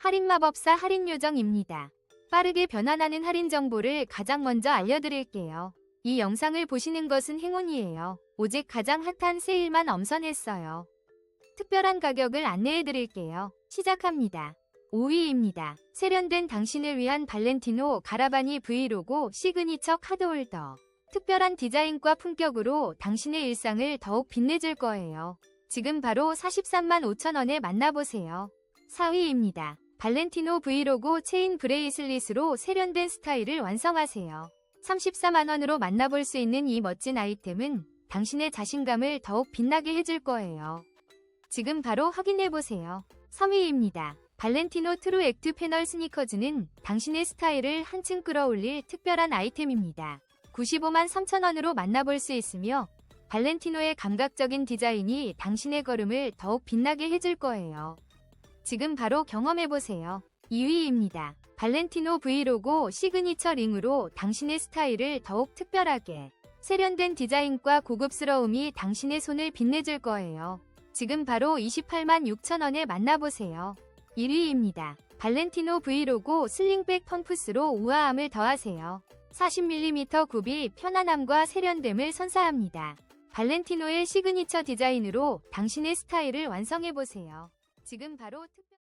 할인 마법사 할인 요정입니다. 빠르게 변환하는 할인 정보를 가장 먼저 알려드릴게요. 이 영상을 보시는 것은 행운이에요. 오직 가장 핫한 세일만 엄선했어요. 특별한 가격을 안내해드릴게요. 시작합니다. 5위입니다. 세련된 당신을 위한 발렌티노 가라바니 브이로고 시그니처 카드홀더. 특별한 디자인과 품격으로 당신의 일상을 더욱 빛내줄 거예요. 지금 바로 43만 5천원에 만나보세요. 4위입니다. 발렌티노 브이로고 체인 브레이슬릿으로 세련된 스타일을 완성하세요. 34만원으로 만나볼 수 있는 이 멋진 아이템은 당신의 자신감을 더욱 빛나게 해줄 거예요. 지금 바로 확인해보세요. 3위입니다. 발렌티노 트루 액트 패널 스니커즈는 당신의 스타일을 한층 끌어올릴 특별한 아이템입니다. 95만 3천원으로 만나볼 수 있으며 발렌티노의 감각적인 디자인이 당신의 걸음을 더욱 빛나게 해줄 거예요. 지금 바로 경험해보세요. 2위입니다. 발렌티노 브이로고 시그니처 링으로 당신의 스타일을 더욱 특별하게 세련된 디자인과 고급스러움이 당신의 손을 빛내줄 거예요. 지금 바로 28만 6천원에 만나보세요. 1위입니다. 발렌티노 브이로고 슬링백 펌프스로 우아함을 더하세요. 40mm 굽이 편안함과 세련됨을 선사합니다. 발렌티노의 시그니처 디자인으로 당신의 스타일을 완성해보세요. 지금 바로 특별...